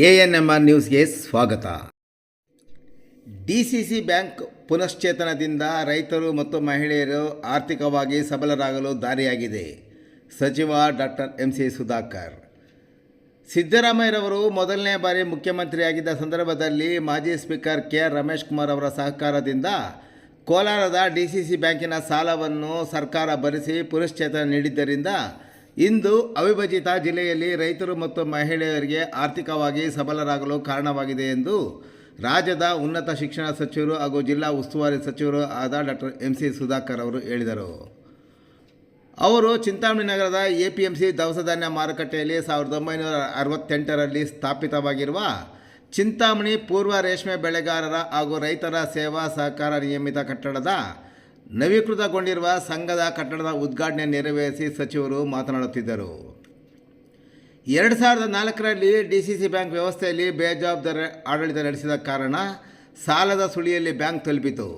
A N M R ನ್ಯೂಸ್ಗೆ ಸ್ವಾಗತ. D C C bank ಪುನಶ್ಚೇತನದಿಂದ ರೈತರು ಮತ್ತು ಮಹಿಳೆಯರು ಆರ್ಥಿಕವಾಗಿ ಸಬಲರಾಗಲು ದಾರಿಯಾಗಿದೆ. ಸಚಿವ ಡಾಕ್ಟರ್ ಎಂ ಸಿ ಸುಧಾಕರ್. ಸಿದ್ದರಾಮಯ್ಯರವರು ಮೊದಲನೇ ಬಾರಿ ಮುಖ್ಯಮಂತ್ರಿಯಾಗಿದ್ದ ಸಂದರ್ಭದಲ್ಲಿ ಮಾಜಿ speaker K R Ramesh Kumar ಅವರ ಸಹಕಾರದಿಂದ ಕೋಲಾರದ ಡಿ ಸಿ ಸಿ ಬ್ಯಾಂಕಿನ ಸಾಲವನ್ನು ಸರ್ಕಾರ ಭರಿಸಿ ಪುನಶ್ಚೇತನ ನೀಡಿದ್ದರಿಂದ ಇಂದು ಅವಿಭಜಿತ ಜಿಲ್ಲೆಯಲ್ಲಿ ರೈತರು ಮತ್ತು ಮಹಿಳೆಯರಿಗೆ ಆರ್ಥಿಕವಾಗಿ ಸಬಲರಾಗಲು ಕಾರಣವಾಗಿದೆ ಎಂದು ರಾಜ್ಯದ ಉನ್ನತ ಶಿಕ್ಷಣ ಸಚಿವರು ಹಾಗೂ ಜಿಲ್ಲಾ ಉಸ್ತುವಾರಿ ಸಚಿವರು ಆದ ಡಾಕ್ಟರ್ ಎಂ ಸಿ ಸುಧಾಕರ್ ಅವರು ಹೇಳಿದರು. ಅವರು ಚಿಂತಾಮಣಿ ನಗರದ ಎ ಪಿ ಎಂ ಸಿ ದವಸಧಾನ್ಯ ಮಾರುಕಟ್ಟೆಯಲ್ಲಿ ಸಾವಿರದ ಒಂಬೈನೂರ ಅರವತ್ತೆಂಟರಲ್ಲಿ ಸ್ಥಾಪಿತವಾಗಿರುವ ಚಿಂತಾಮಣಿ ಪೂರ್ವ ರೇಷ್ಮೆ ಬೆಳೆಗಾರರ ಹಾಗೂ ರೈತರ ಸೇವಾ ಸಹಕಾರ ನಿಯಮಿತ ಕಟ್ಟಡದ ನವೀಕೃತಗೊಂಡಿರುವ ಸಂಘದ ಕಟ್ಟಡದ ಉದ್ಘಾಟನೆ ನೆರವೇರಿಸಿ ಸಚಿವರು ಮಾತನಾಡುತ್ತಿದ್ದರು. ಎರಡು ಸಾವಿರದ ನಾಲ್ಕರಲ್ಲಿ ಡಿ ಸಿ ಸಿ ಬ್ಯಾಂಕ್ ವ್ಯವಸ್ಥೆಯಲ್ಲಿ ಬೇಜವಾಬ್ದಾರಿ ಆಡಳಿತ ನಡೆಸಿದ ಕಾರಣ ಸಾಲದ ಸುಳಿಯಲ್ಲಿ ಬ್ಯಾಂಕ್ ತಲುಪಿತು.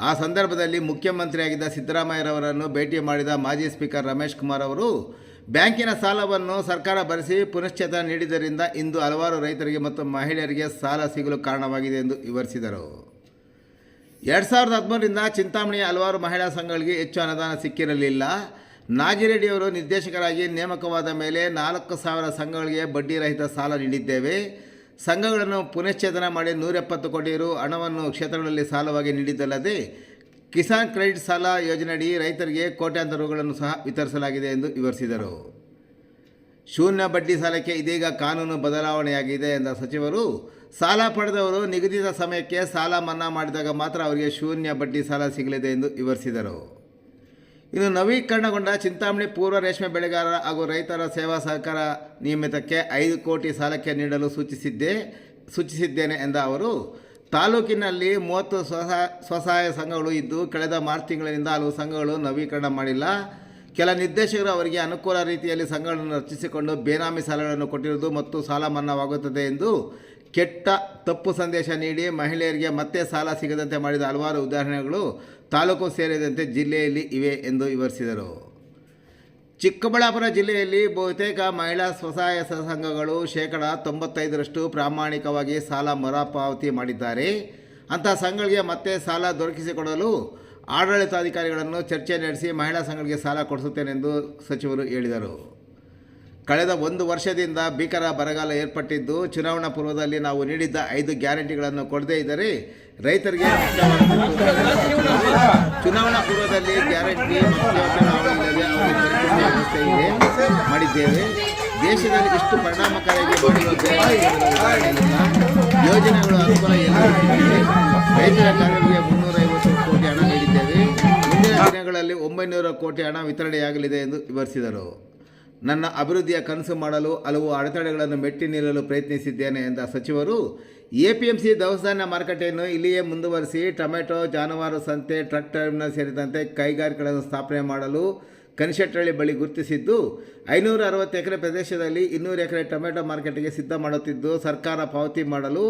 ಆ ಸಂದರ್ಭದಲ್ಲಿ ಮುಖ್ಯಮಂತ್ರಿಯಾಗಿದ್ದ ಸಿದ್ದರಾಮಯ್ಯರವರನ್ನು ಭೇಟಿ ಮಾಡಿದ ಮಾಜಿ ಸ್ಪೀಕರ್ ರಮೇಶ್ ಕುಮಾರ್ ಅವರು, ಬ್ಯಾಂಕಿನ ಸಾಲವನ್ನು ಸರ್ಕಾರ ಭರಿಸಿ ಪುನಶ್ಚೇತನ ನೀಡಿದ್ದರಿಂದ ಇಂದು ಹಲವಾರು ರೈತರಿಗೆ ಮತ್ತು ಮಹಿಳೆಯರಿಗೆ ಸಾಲ ಸಿಗಲು ಕಾರಣವಾಗಿದೆ ಎಂದು ವಿವರಿಸಿದರು. ಎರಡು ಸಾವಿರದ ಹದಿಮೂರರಿಂದ ಚಿಂತಾಮಣಿಯ ಹಲವಾರು ಮಹಿಳಾ ಸಂಘಗಳಿಗೆ ಹೆಚ್ಚು ಅನುದಾನ ಸಿಕ್ಕಿರಲಿಲ್ಲ. ನಾಗಿರೆಡ್ಡಿಯವರು ನಿರ್ದೇಶಕರಾಗಿ ನೇಮಕವಾದ ಮೇಲೆ ನಾಲ್ಕು ಸಾವಿರ ಸಂಘಗಳಿಗೆ ಬಡ್ಡಿರಹಿತ ಸಾಲ ನೀಡಿದ್ದೇವೆ. ಸಂಘಗಳನ್ನು ಪುನಶ್ಚೇತನ ಮಾಡಿ ನೂರೆಪ್ಪತ್ತು ಕೋಟಿ ರು ಹಣವನ್ನು ಕ್ಷೇತ್ರಗಳಲ್ಲಿ ಸಾಲವಾಗಿ ನೀಡಿದ್ದಲ್ಲದೆ, ಕಿಸಾನ್ ಕ್ರೆಡಿಟ್ ಸಾಲ ಯೋಜನೆಯಡಿ ರೈತರಿಗೆ ಕೋಟ್ಯಾಂತರ ರುಗಳನ್ನು ಸಹ ವಿತರಿಸಲಾಗಿದೆ ಎಂದು ವಿವರಿಸಿದರು. ಶೂನ್ಯ ಬಡ್ಡಿ ಸಾಲಕ್ಕೆ ಇದೀಗ ಕಾನೂನು ಬದಲಾವಣೆಯಾಗಿದೆ ಎಂದ ಸಚಿವರು. ಸಾಲ ಪಡೆದವರು ನಿಗದಿತ ಸಮಯಕ್ಕೆ ಸಾಲ ಮನ್ನಾ ಮಾಡಿದಾಗ ಮಾತ್ರ ಅವರಿಗೆ ಶೂನ್ಯ ಬಡ್ಡಿ ಸಾಲ ಸಿಗಲಿದೆ ಎಂದು ವಿವರಿಸಿದರು. ಇನ್ನು ನವೀಕರಣಗೊಂಡ ಚಿಂತಾಮಣಿ ಪೂರ್ವ ರೇಷ್ಮೆ ಬೆಳೆಗಾರರ ಹಾಗೂ ರೈತರ ಸೇವಾ ಸಹಕಾರ ನಿಯಮಿತಕ್ಕೆ ಐದು ಕೋಟಿ ಸಾಲಕ್ಕೆ ನೀಡಲು ಸೂಚಿಸಿದ್ದೆ, ಸೂಚಿಸಿದ್ದೇನೆ ಎಂದ ಅವರು, ತಾಲೂಕಿನಲ್ಲಿ ಮೂವತ್ತು ಸ್ವಸಹಾಯ ಸ್ವಸಹಾಯ ಸಂಘಗಳು ಇದ್ದು, ಕಳೆದ ಮಾರ್ಚ್ ತಿಂಗಳಿನಿಂದ ಹಲವು ಸಂಘಗಳು ನವೀಕರಣ ಮಾಡಿಲ್ಲ. ಕೆಲ ನಿರ್ದೇಶಕರು ಅವರಿಗೆ ಅನುಕೂಲ ರೀತಿಯಲ್ಲಿ ಸಂಘಗಳನ್ನು ರಚಿಸಿಕೊಂಡು ಬೇನಾಮಿ ಸಾಲಗಳನ್ನು ಕೊಟ್ಟಿರುವುದು ಮತ್ತು ಸಾಲ ಮನ್ನಾವಾಗುತ್ತದೆ ಎಂದು ಕೆಟ್ಟ ತಪ್ಪು ಸಂದೇಶ ನೀಡಿ ಮಹಿಳೆಯರಿಗೆ ಮತ್ತೆ ಸಾಲ ಸಿಗದಂತೆ ಮಾಡಿದ ಹಲವಾರು ಉದಾಹರಣೆಗಳು ತಾಲೂಕು ಸೇರಿದಂತೆ ಜಿಲ್ಲೆಯಲ್ಲಿ ಇವೆ ಎಂದು ವಿವರಿಸಿದರು. ಚಿಕ್ಕಬಳ್ಳಾಪುರ ಜಿಲ್ಲೆಯಲ್ಲಿ ಬಹುತೇಕ ಮಹಿಳಾ ಸ್ವಸಹಾಯ ಸಂಘಗಳು ಶೇಕಡ ತೊಂಬತ್ತೈದರಷ್ಟು ಪ್ರಾಮಾಣಿಕವಾಗಿ ಸಾಲ ಮರುಪಾವತಿ ಮಾಡಿದ್ದಾರೆ. ಅಂಥ ಸಂಘಗಳಿಗೆ ಮತ್ತೆ ಸಾಲ ದೊರಕಿಸಿಕೊಡಲು ಆಡಳಿತಾಧಿಕಾರಿಗಳನ್ನು ಚರ್ಚೆ ನಡೆಸಿ ಮಹಿಳಾ ಸಂಘಗಳಿಗೆ ಸಾಲ ಕೊಡಿಸುತ್ತೇನೆಂದು ಸಚಿವರು ಹೇಳಿದರು. ಕಳೆದ ಒಂದು ವರ್ಷದಿಂದ ಭೀಕರ ಬರಗಾಲ ಏರ್ಪಟ್ಟಿದ್ದು, ಚುನಾವಣಾ ಪೂರ್ವದಲ್ಲಿ ನಾವು ನೀಡಿದ್ದ ಐದು ಗ್ಯಾರಂಟಿಗಳನ್ನು ಕೊಡದೇ ಇದ್ದರೆ ರೈತರಿಗೆ ಚುನಾವಣಾ ಪೂರ್ವದಲ್ಲಿ ಗ್ಯಾರಂಟಿ ಇದೆ ಮಾಡಿದ್ದೇವೆ. ದೇಶದಲ್ಲಿ ಇಷ್ಟು ಪರಿಣಾಮಕಾರಿಯಾಗಿ ಯೋಜನೆಗಳು ಅನುಕೂಲ ರೈತರ ಕಾರ್ಯಗಳಿಗೆ ದಿನಗಳಲ್ಲಿ ಒಂಬೈನೂರ ಕೋಟಿ ಹಣ ವಿತರಣೆಯಾಗಲಿದೆ ಎಂದು ವಿವರಿಸಿದರು. ನನ್ನ ಅಭಿವೃದ್ಧಿಯ ಕನಸು ಮಾಡಲು ಹಲವು ಅಡೆತಡೆಗಳನ್ನು ಮೆಟ್ಟಿ ನಿಲ್ಲಲು ಪ್ರಯತ್ನಿಸಿದ್ದೇನೆ ಎಂದ ಸಚಿವರು, ಎಪಿಎಂಸಿ ದವಸಧಾನ್ಯ ಮಾರುಕಟ್ಟೆಯನ್ನು ಇಲ್ಲಿಯೇ ಮುಂದುವರಿಸಿ ಟೊಮೆಟೊ, ಜಾನುವಾರು, ಸಂತೆ, ಟ್ರಕ್ ಟರ್ಮಿನಲ್ ಸೇರಿದಂತೆ ಕೈಗಾರಿಕೆಗಳನ್ನು ಸ್ಥಾಪನೆ ಮಾಡಲು ಕನಿಶೆಟ್ಟಳ್ಳಿ ಬಳಿ ಗುರುತಿಸಿದ್ದು ಐನೂರ ಅರವತ್ತು ಎಕರೆ ಪ್ರದೇಶದಲ್ಲಿ ಇನ್ನೂರು ಎಕರೆ ಟೊಮೆಟೊ ಮಾರ್ಕೆಟ್ಗೆ ಸಿದ್ಧ ಮಾಡುತ್ತಿದ್ದು, ಸರ್ಕಾರ ಪಾವತಿ ಮಾಡಲು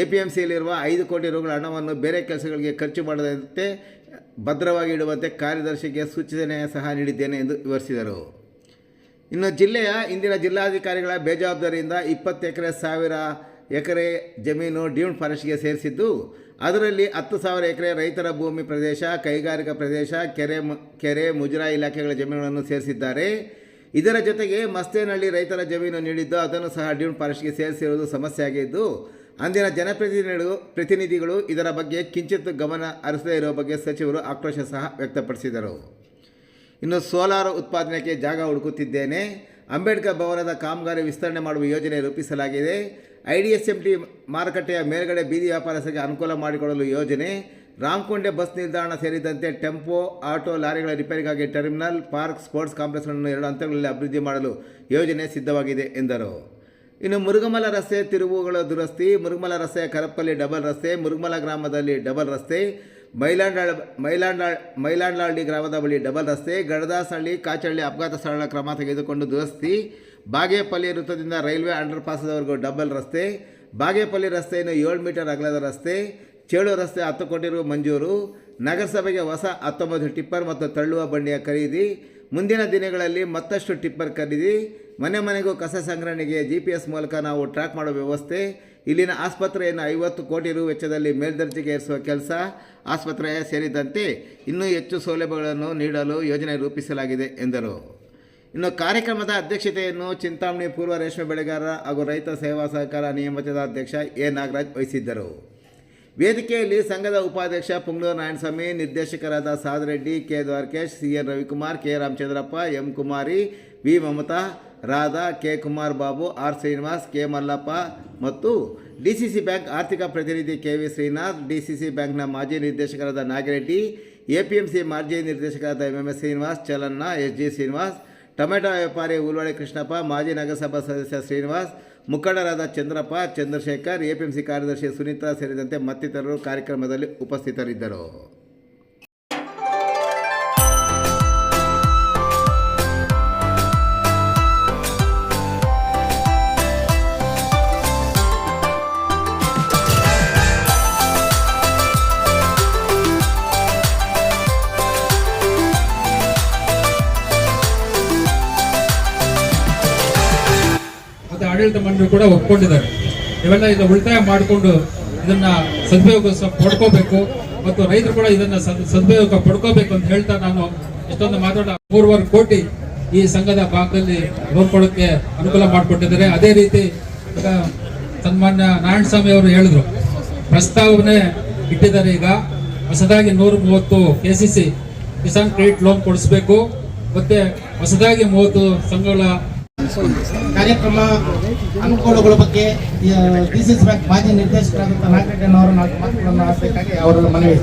ಎ ಪಿ ಎಂ ಸಿಯಲ್ಲಿರುವ ಐದು ಕೋಟಿ ರುಗಳ ಹಣವನ್ನು ಬೇರೆ ಕೆಲಸಗಳಿಗೆ ಖರ್ಚು ಮಾಡದಂತೆ ಭದ್ರವಾಗಿ ಇಡುವಂತೆ ಕಾರ್ಯದರ್ಶಿಗೆ ಸೂಚನೆ ಸಹ ನೀಡಿದ್ದೇನೆ ಎಂದು ವಿವರಿಸಿದರು. ಇನ್ನು ಜಿಲ್ಲೆಯ ಇಂದಿನ ಜಿಲ್ಲಾಧಿಕಾರಿಗಳ ಬೇಜವಾಬ್ದಾರಿಯಿಂದ ಇಪ್ಪತ್ತು ಎಕರೆ ಸಾವಿರ ಎಕರೆ ಜಮೀನು ಡ್ಯೂನ್ ಫಾರೆಸ್ಟ್ಗೆ ಸೇರಿಸಿದ್ದು ಅದರಲ್ಲಿ ಹತ್ತು ಸಾವಿರ ಎಕರೆ ರೈತರ ಭೂಮಿ ಪ್ರದೇಶ, ಕೈಗಾರಿಕಾ ಪ್ರದೇಶ, ಕೆರೆ ಕೆರೆ ಮುಜರಾ ಇಲಾಖೆಗಳ ಜಮೀನುಗಳನ್ನು ಸೇರಿಸಿದ್ದಾರೆ. ಇದರ ಜೊತೆಗೆ ಮಸ್ತೇನಹಳ್ಳಿ ರೈತರ ಜಮೀನು ನೀಡಿದ್ದು ಅದನ್ನು ಸಹ ಡ್ಯೂನ್ ಫಾರೆಸ್ಟ್ಗೆ ಸೇರಿಸಿರುವುದು ಸಮಸ್ಯೆಯಾಗಿದ್ದು, ಅಂದಿನ ಜನಪ್ರತಿನಿಧಿಗಳು, ಪ್ರತಿನಿಧಿಗಳು ಇದರ ಬಗ್ಗೆ ಕಿಂಚಿತ್ ಗಮನ ಹರಿಸದೇ ಇರುವ ಬಗ್ಗೆ ಸಚಿವರು ಆಕ್ರೋಶ ಸಹ ವ್ಯಕ್ತಪಡಿಸಿದರು. ಇನ್ನು ಸೋಲಾರ್ ಉತ್ಪಾದನೆಗೆ ಜಾಗ ಹುಡುಕುತ್ತಿದ್ದೇನೆ. ಅಂಬೇಡ್ಕರ್ ಭವನದ ಕಾಮಗಾರಿ ವಿಸ್ತರಣೆ ಮಾಡುವ ಯೋಜನೆ ರೂಪಿಸಲಾಗಿದೆ. I D S M T ಮಾರುಕಟ್ಟೆಯ ಮೇಲ್ಗಡೆ ಬೀದಿ ವ್ಯಾಪಾರಸ್ಥರಿಗೆ ಅನುಕೂಲ ಮಾಡಿಕೊಡಲು ಯೋಜನೆ. ರಾಮಕೊಂಡೆ ಬಸ್ ನಿಲ್ದಾಣ ಸೇರಿದಂತೆ ಟೆಂಪೋ, ಆಟೋ ಲಾರಿಗಳ ರಿಪೇರಿಗಾಗಿ ಟರ್ಮಿನಲ್, ಪಾರ್ಕ್, ಸ್ಪೋರ್ಟ್ಸ್ ಕಾಂಪ್ಲೆಕ್ಸ್ಗಳನ್ನು ಎರಡು ಹಂತಗಳಲ್ಲಿ ಅಭಿವೃದ್ಧಿ ಮಾಡಲು ಯೋಜನೆ ಸಿದ್ಧವಾಗಿದೆ, ಎಂದರು. ಇನ್ನು ಮುರುಗಮಲ ರಸ್ತೆ, ತಿರುವುಗಳ ದುರಸ್ತಿ ಮುರುಗಮಲ ರಸ್ತೆಯ ಕರಪ್ಪಲ್ಲಿ ಡಬಲ್ ರಸ್ತೆ ಮುರುಗಮಲ ಗ್ರಾಮದಲ್ಲಿ ಡಬಲ್ ರಸ್ತೆ ಮೈಲಾಂಡಾಳ್ ಮೈಲಾಂಡಾಳ್, ಮೈಲಾಂಡಾಳ್ಳಿ ಗ್ರಾಮದ ಬಳಿ ಡಬಲ್ ರಸ್ತೆ, ಗಡದಾಸಹಳ್ಳಿ, ಕಾಚಹಳ್ಳಿ ಅಪಘಾತ ಸ್ಥಳ ಕ್ರಮ ತೆಗೆದುಕೊಂಡು ದುರಸ್ತಿ. ಬಾಗೇಪಲ್ಲಿ ವೃತ್ತದಿಂದ ರೈಲ್ವೆ ಅಂಡರ್ ಪಾಸದವರೆಗೂ ಡಬಲ್ ರಸ್ತೆ. ಬಾಗೇಪಲ್ಲಿ ರಸ್ತೆಯನ್ನು ಏಳು ಮೀಟರ್ ಅಗಲದ ರಸ್ತೆ. ಚೇಳು ರಸ್ತೆ ಹತ್ತು ಕೋಟಿ ಮಂಜೂರು. ನಗರಸಭೆಗೆ ಹೊಸ ಹತ್ತೊಂಬತ್ತು ಟಿಪ್ಪರ್ ಮತ್ತು ತಳ್ಳುವ ಬಂಡಿಯ ಖರೀದಿ. ಮುಂದಿನ ದಿನಗಳಲ್ಲಿ ಮತ್ತಷ್ಟು ಟಿಪ್ಪರ್ ಖರೀದಿ. ಮನೆ ಮನೆಗೂ ಕಸ ಸಂಗ್ರಹಣೆಗೆ ಜಿ ಪಿ ಎಸ್ ಮೂಲಕ ನಾವು ಟ್ರ್ಯಾಕ್ ಮಾಡುವ ವ್ಯವಸ್ಥೆ. ಇಲ್ಲಿನ ಆಸ್ಪತ್ರೆಯನ್ನು ಐವತ್ತು ಕೋಟಿ ರು ವೆಚ್ಚದಲ್ಲಿ ಮೇಲ್ದರ್ಜೆಗೆ ಏರಿಸುವ ಕೆಲಸ ಆಸ್ಪತ್ರೆ ಸೇರಿದಂತೆ ಇನ್ನೂ ಹೆಚ್ಚು ಸೌಲಭ್ಯಗಳನ್ನು ನೀಡಲು ಯೋಜನೆ ರೂಪಿಸಲಾಗಿದೆ ಎಂದರು. ಇನ್ನು ಕಾರ್ಯಕ್ರಮದ ಅಧ್ಯಕ್ಷತೆಯನ್ನು ಚಿಂತಾಮಣಿ ಪೂರ್ವ ರೇಷ್ಮೆ ಬೆಳೆಗಾರ ಹಾಗೂ ರೈತ ಸೇವಾ ಸಹಕಾರ ನಿಯಮಿತದ ಅಧ್ಯಕ್ಷ ಎ. ನಾಗರಾಜ್ ವಹಿಸಿದ್ದರು. ವೇದಿಕೆಯಲ್ಲಿ ಸಂಘದ ಉಪಾಧ್ಯಕ್ಷ ಪುಂಗ್ಲೂರು ನಾರಾಯಣಸ್ವಾಮಿ, ನಿರ್ದೇಶಕರಾದ Sadareddy, K. Dwarakesh, C. N. Ravikumar, K. Ramachandrappa, M. Kumari, V. Mamata Radha, K. Kumar Babu, R. Srinivas, K. Mallappa ಮತ್ತು ಡಿ ಸಿ ಸಿ ಬ್ಯಾಂಕ್ ಆರ್ಥಿಕ ಪ್ರತಿನಿಧಿ K. V. Srinath, D C C ಬ್ಯಾಂಕ್ನ ಮಾಜಿ ನಿರ್ದೇಶಕರಾದ Nagireddy, A P M C ಮಾಜಿ ನಿರ್ದೇಶಕರಾದ M M S Srinivas, Chalanna, S G Srinivas, tomato ವ್ಯಾಪಾರಿ ಉಲ್ವಾಡಿ ಕೃಷ್ಣಪ್ಪ, ಮಾಜಿ ನಗರಸಭಾ ಸದಸ್ಯ ಶ್ರೀನಿವಾಸ್, ಮುಖಂಡರಾದ ಚಂದ್ರಪ್ಪ, ಚಂದ್ರಶೇಖರ್ ಎಪಿಎಂಸಿ ಕಾರ್ಯದರ್ಶಿ ಸುನೀತಾ ಸೇರಿದಂತೆ ಮತ್ತಿತರರು ಕಾರ್ಯಕ್ರಮದಲ್ಲಿ ಉಪಸ್ಥಿತರಿದ್ದರು. ಆಡಳಿತ ಮಂಡಳಿ ಕೂಡ ಒಪ್ಕೊಂಡಿದ್ದಾರೆ. ಇವೆಲ್ಲ ಇದು ಉಳಿತಾಯ ಮಾಡಿಕೊಂಡು ಇದನ್ನ ಸದುಪಯೋಗ ಪಡ್ಕೋಬೇಕು ಮತ್ತು ರೈತರು ಕೂಡ ಇದನ್ನ ಸದ್- ಸದುಪಯೋಗ ಪಡ್ಕೋಬೇಕು ಅಂತ ಹೇಳ್ತಾ ನಾನು ಇಷ್ಟೊಂದು ಮಾತಾಡ ಮೂರುವರೆ ಕೋಟಿ ಈ ಸಂಘದ ಭಾಗದಲ್ಲಿ ನೋಡ್ಕೊಳ್ಳೋಕೆ ಅನುಕೂಲ ಮಾಡಿಕೊಟ್ಟಿದ್ದಾರೆ. ಅದೇ ರೀತಿ ಸನ್ಮಾನ್ಯ ನಾರಾಯಣ ಸ್ವಾಮಿ ಅವರು ಹೇಳಿದ್ರು, ಪ್ರಸ್ತಾವನೆ ಇಟ್ಟಿದ್ದಾರೆ ಈಗ. ಹೊಸದಾಗಿ ನೂರ ಮೂವತ್ತು K C Kisan credit loan ಕೊಡಿಸ್ಬೇಕು. ಮತ್ತೆ ಹೊಸದಾಗಿ ಮೂವತ್ತು ಸಂಘಗಳ ಕಾರ್ಯಕ್ರಮ ಅನುಕೂಲಗಳ ಬಗ್ಗೆ ಡಿ ಬ್ಯಾಂಕ್ ಮಾಜಿ ನಿರ್ದೇಶಕರಾದಂಥ ಅವರು ನಾಲ್ಕು ಮಾತುಗಳನ್ನು ಆಡಬೇಕಾಗಿ ಅವರ ಮನವಿ.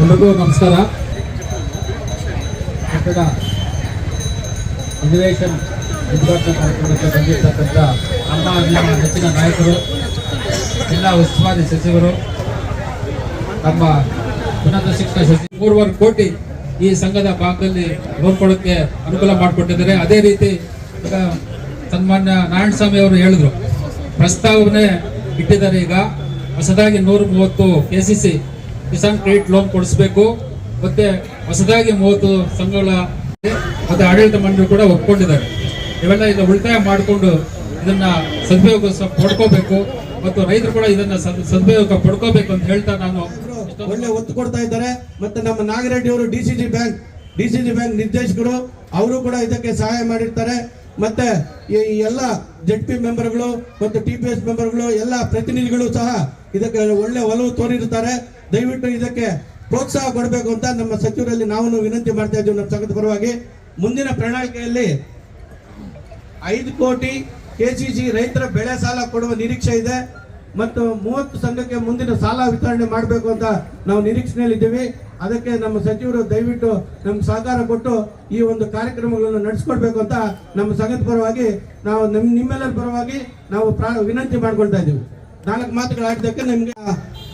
ಎಲ್ಲರಿಗೂ ನಮಸ್ಕಾರ. ಕಟ್ಟಡ ಅಧಿವೇಶನ ಉದ್ಘಾಟನಾ ಕಾರ್ಯಕ್ರಮಕ್ಕೆ ಬಂದಿರತಕ್ಕಂಥ ಹೆಚ್ಚಿನ ನಾಯಕರು, ಜಿಲ್ಲಾ ಉಸ್ತುವಾರಿ ಸಚಿವರು ತಮ್ಮ ಉನ್ನತ ಶಿಕ್ಷಣ ಸಚಿವ ಮೂರುವರೆ ಕೋಟಿ ಈ ಸಂಘದ ಭಾಗದಲ್ಲಿ ನೋಡ್ಕೊಳ್ಳೋಕೆ ಅನುಕೂಲ ಮಾಡಿಕೊಟ್ಟಿದ್ದಾರೆ. ಅದೇ ರೀತಿ ಸನ್ಮಾನ್ಯ ನಾರಾಯಣ ಸ್ವಾಮಿ ಅವರು ಹೇಳಿದ್ರು, ಪ್ರಸ್ತಾವನೆ ಇಟ್ಟಿದ್ದಾರೆ ಈಗ. ಹೊಸದಾಗಿ ನೂರ ಮೂವತ್ತು K C C Kisan credit loan ಕೊಡಿಸ್ಬೇಕು. ಮತ್ತೆ ಹೊಸದಾಗಿ ಮೂವತ್ತು ಸಂಘಗಳ ಮತ್ತೆ ಆಡಳಿತ ಮಂಡಳಿ ಕೂಡ ಒಪ್ಕೊಂಡಿದ್ದಾರೆ. ಇವೆಲ್ಲ ಇದು ಉಳಿತಾಯ ಮಾಡಿಕೊಂಡು ಇದನ್ನ ಸದುಪಯೋಗ ಪಡ್ಕೋಬೇಕು. ಮತ್ತು ರೈತರು ಕೂಡ ಇದನ್ನ ಸದ್- ಸದುಪಯೋಗ ಪಡ್ಕೋಬೇಕು ಅಂತ ಹೇಳ್ತಾ ನಾನು ಒಳ್ಳೆ ಒತ್ತು ಕೊಡ್ತಾ ಇದ್ದಾರೆ. ಮತ್ತೆ ನಮ್ಮ ನಾಗರೆಡ್ಡಿ ಅವರು D C bank D C bank ನಿರ್ದೇಶಕರು, ಅವರು ಕೂಡ ಇದಕ್ಕೆ ಸಹಾಯ ಮಾಡಿರ್ತಾರೆ. ಮತ್ತೆ ಈ ಎಲ್ಲ ಜೆಡ್ ಪಿ ಮೆಂಬರ್ಗಳು ಮತ್ತು ಟಿ ಪಿ ಎಸ್ ಮೆಂಬರ್ಗಳು, ಎಲ್ಲ ಪ್ರತಿನಿಧಿಗಳು ಸಹ ಇದಕ್ಕೆ ಒಳ್ಳೆ ಒಲವು ತೋರಿರ್ತಾರೆ ದಯವಿಟ್ಟು ಇದಕ್ಕೆ ಪ್ರೋತ್ಸಾಹ ಕೊಡಬೇಕು ಅಂತ ನಮ್ಮ ಸಚಿವರಲ್ಲಿ ನಾವು ವಿನಂತಿ ಮಾಡ್ತಾ ಇದ್ದೀವಿ ನಮ್ಮ ಸಂಘದ ಪರವಾಗಿ. ಮುಂದಿನ ಪ್ರಣಾಳಿಕೆಯಲ್ಲಿ ಐದು ಕೋಟಿ ಕೆಸಿಸಿ ರೈತರ ಬೆಳೆ ಸಾಲ ಕೊಡುವ ನಿರೀಕ್ಷೆ ಇದೆ. ಮತ್ತು ಮೂವತ್ತು ಸಂಘಕ್ಕೆ ಮುಂದಿನ ಸಾಲ ವಿತರಣೆ ಮಾಡಬೇಕು ಅಂತ ನಾವು ನಿರೀಕ್ಷೆಯಲ್ಲಿದ್ದೀವಿ. ಅದಕ್ಕೆ ನಮ್ಮ ಸಚಿವರು ದಯವಿಟ್ಟು ನಮ್ಗೆ ಸಹಕಾರ ಕೊಟ್ಟು ಈ ಒಂದು ಕಾರ್ಯಕ್ರಮಗಳನ್ನು ನಡೆಸ್ಕೊಡ್ಬೇಕು ಅಂತ ನಮ್ಮ ಸಂಘದ ಪರವಾಗಿ ನಾವು ನಿಮ್, ನಿಮ್ಮೆಲ್ಲರ ಪರವಾಗಿ ನಾವು ಪ್ರಾ, ವಿನಂತಿ ಮಾಡ್ಕೊಳ್ತಾ ಇದ್ದೀವಿ. ನಾಲ್ಕು ಮಾತುಗಳು ನಿಮಗೆ ನಿಮ್ಗೆ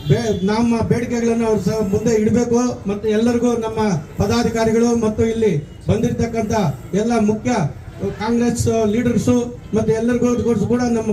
ಬೇ- ನಮ್ಮ ಬೇಡಿಕೆಗಳನ್ನು ಅವ್ರು ಸಹ ಮುಂದೆ ಇಡಬೇಕು ಮತ್ತು ಎಲ್ಲರಿಗೂ ನಮ್ಮ ಪದಾಧಿಕಾರಿಗಳು ಮತ್ತು ಇಲ್ಲಿ ಬಂದಿರತಕ್ಕಂಥ ಎಲ್ಲ ಮುಖ್ಯ ಕಾಂಗ್ರೆಸ್ ಲೀಡರ್ಸು ಮತ್ತು ಎಲ್ಲರಿಗೂ ಕೂಡ ನಮ್ಮ